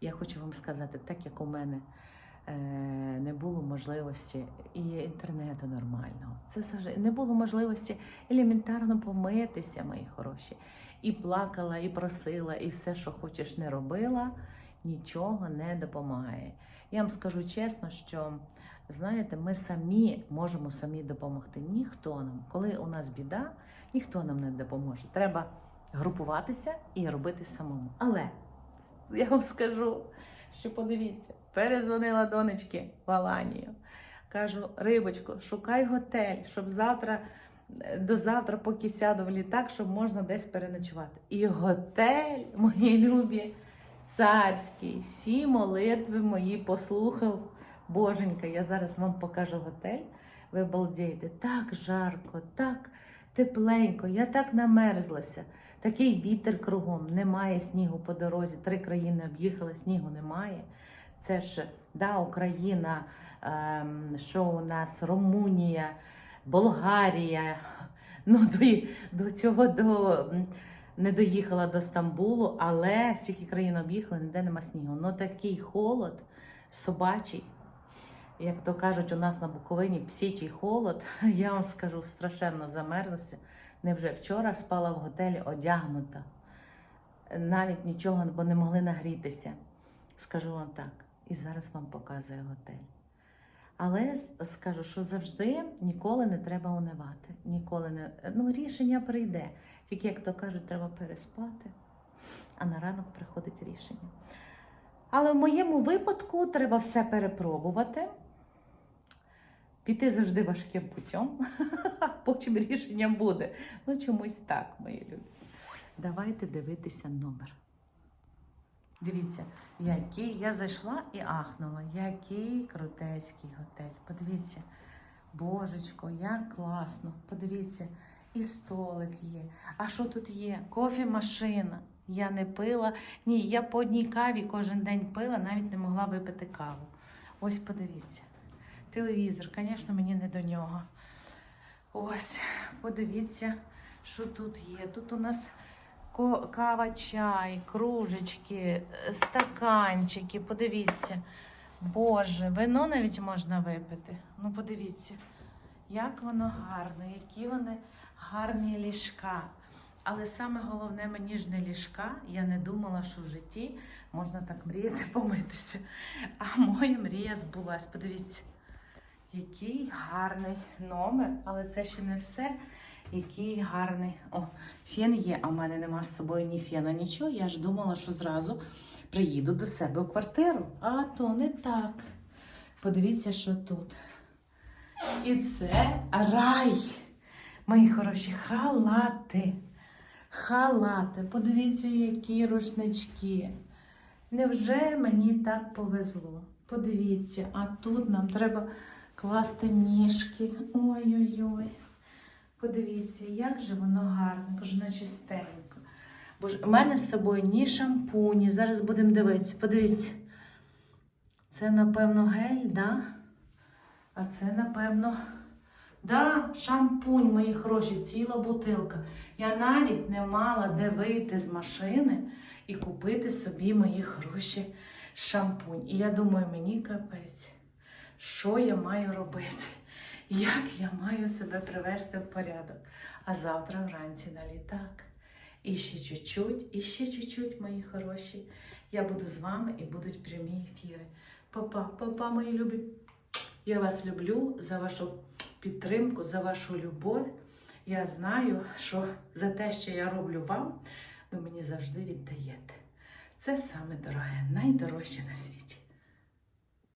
Я хочу вам сказати, так як у мене е, не було можливості і інтернету нормального, це не було можливості елементарно помитися, мої хороші. І плакала, і просила, і все, що хочеш, не робила, нічого не допомагає. Я вам скажу чесно, що знаєте, ми самі можемо самі допомогти. Ніхто нам, коли у нас біда, ніхто нам не допоможе. Треба групуватися і робити самому. Але я вам скажу, що подивіться, перезвонила донечки в Аланію. Кажу, рибочко, шукай готель, щоб завтра е, до завтра, поки сяду в літак, щоб можна десь переночувати. І готель, мої любі, царський, всі молитви мої послухав. Боженька, я зараз вам покажу готель. Ви балдієте. Так жарко, так тепленько, я так намерзлася. Такий вітер кругом, немає снігу по дорозі. Три країни об'їхали, снігу немає. Це ж да, Україна, ем, що у нас Румунія, Болгарія. Ну, до, до цього до, не доїхала до Стамбулу, але стільки країн об'їхали, ніде нема снігу. Ну такий холод собачий. Як то кажуть, у нас на Буковині псічий холод, я вам скажу, страшенно замерзлася. Невже вчора спала в готелі одягнута. Навіть нічого, бо не могли нагрітися. Скажу вам так. І зараз вам показую готель. Але скажу, що завжди ніколи не треба унивати. Ніколи не ну, рішення прийде. Тільки, як то кажуть, треба переспати, а на ранок приходить рішення. Але в моєму випадку треба все перепробувати. Піти завжди важким путем, а потім рішення буде. Ну, чомусь так, мої любі. Давайте дивитися номер. Дивіться, який я зайшла і ахнула. Який крутецький готель. Подивіться, божечко, як класно. Подивіться, і столик є. А що тут є? Кофемашина. Я не пила. Ні, я по одній каві кожен день пила, навіть не могла випити каву. Ось подивіться. Телевізор, звісно, мені не до нього. Ось, подивіться, що тут є. Тут у нас кава, чай, кружечки, е, стаканчики. Подивіться. Боже, вино навіть можна випити. Ну, подивіться, як воно гарно, які вони гарні ліжка. Але саме головне мені ж не ліжка. Я не думала, що в житті можна так мріяти помитися. А моя мрія збулась. Подивіться, який гарний номер, але це ще не все. Який гарний. О, фен є, а в мене нема з собою ні фена, нічого. Я ж думала, що зразу приїду до себе в квартиру. А то не так. Подивіться, що тут. І це рай. Мої хороші халати. Халати. Подивіться, які рушнички. Невже мені так повезло? Подивіться, а тут нам треба класти ніжки. Ой-ой-ой. Подивіться, як же воно гарно, кажу, на чистенько. Бо ж у мене з собою ні шампуні. Зараз будемо дивитися. Подивіться. Це, напевно, гель, да? А це, напевно, да, шампунь, мої хороші, ціла бутилка. Я навіть не мала де вийти з машини і купити собі мої хороші шампунь. І я думаю, мені капець, що я маю робити? Як я маю себе привести в порядок? А завтра вранці на літак. І ще чуть-чуть, і ще чуть-чуть, мої хороші. Я буду з вами і будуть прямі ефіри. Папа, папа, мої любі. Я вас люблю за вашу підтримку, за вашу любов. Я знаю, що за те, що я роблю вам, ви мені завжди віддаєте. Це саме дороге, найдорожче на світі.